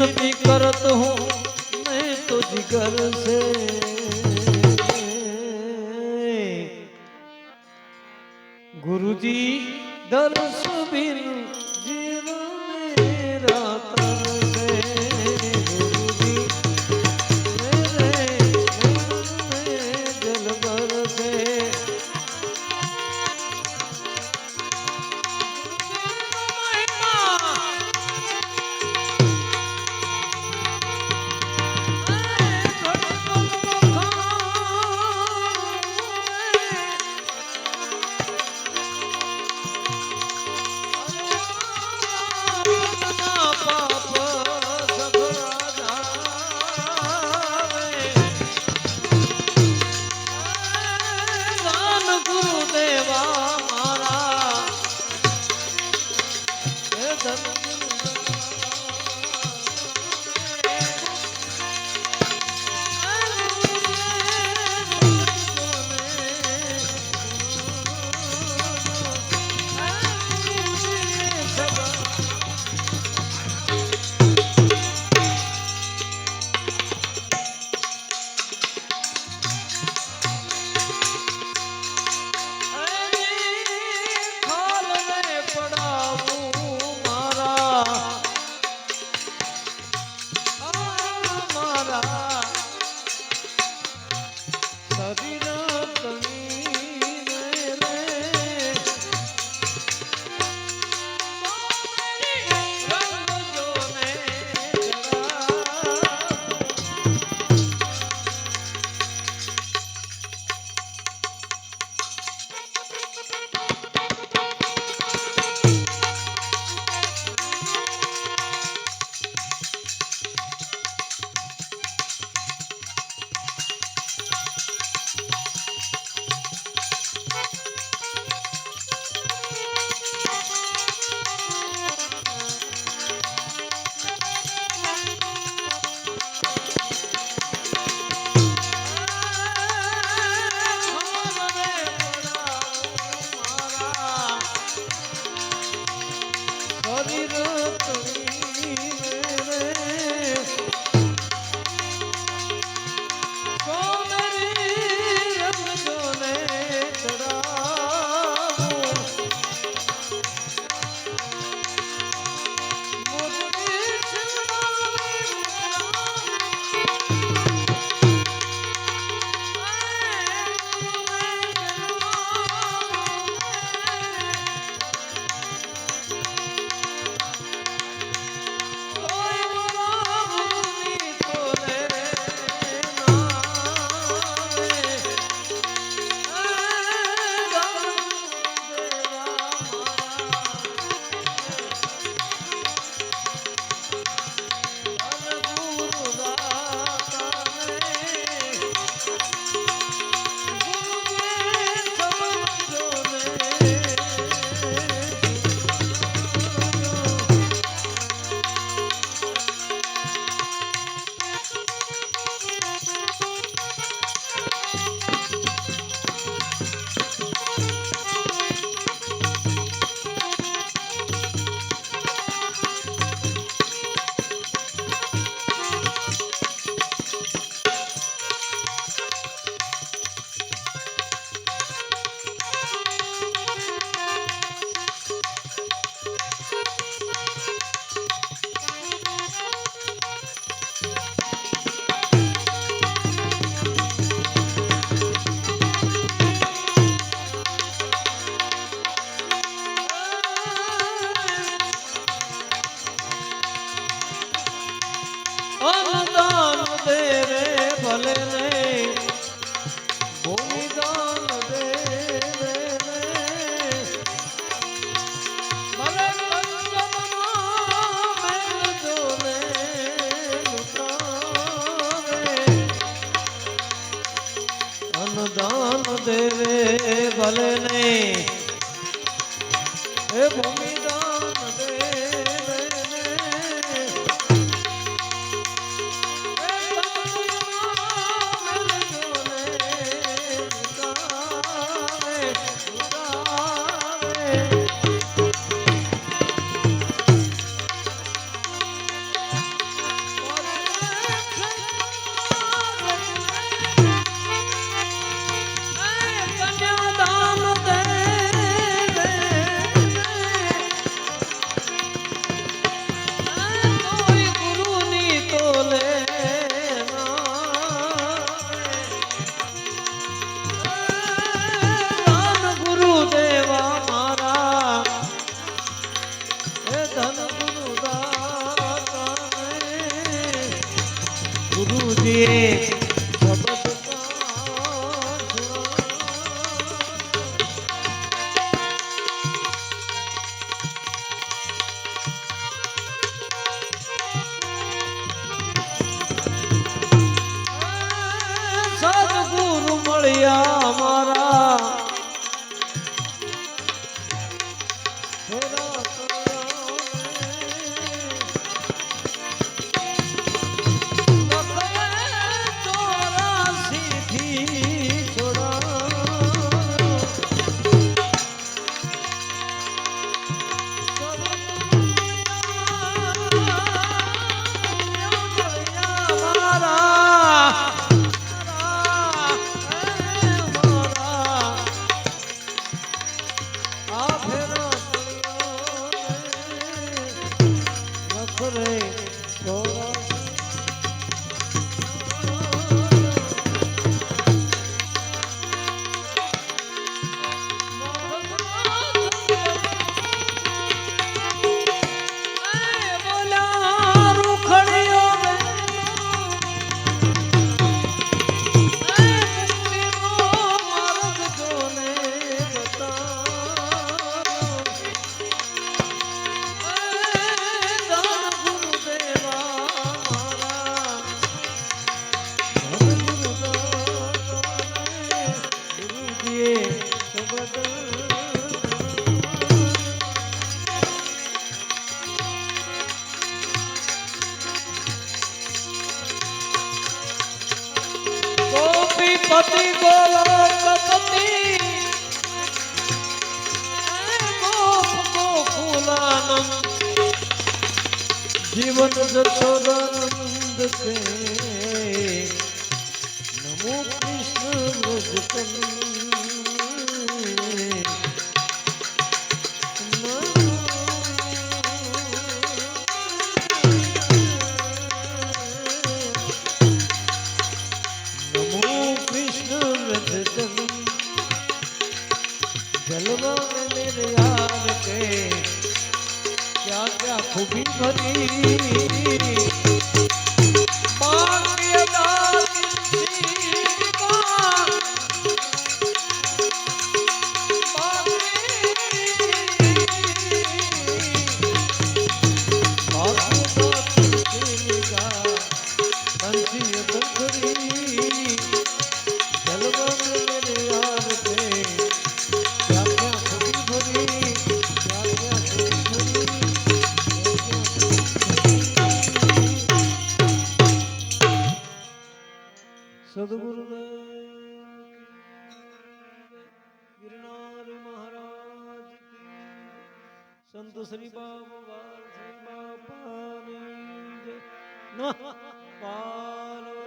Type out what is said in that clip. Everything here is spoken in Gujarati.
વિનતી કરત હું મેં તો જીગર સે ગુરુજી દર્શ બિન ভূমি ગુરુજીએ સદગુરુ મળ્યા મારા બોલા ગોપીપતિ ગોલોકપતિ ગોપ ગોકુલાનંદ જીવન જશોદાનંદ કે નમો કૃષ્ણ ખૂબી ભરી સંત શ્રી બાબા શ્રી પાર્વતી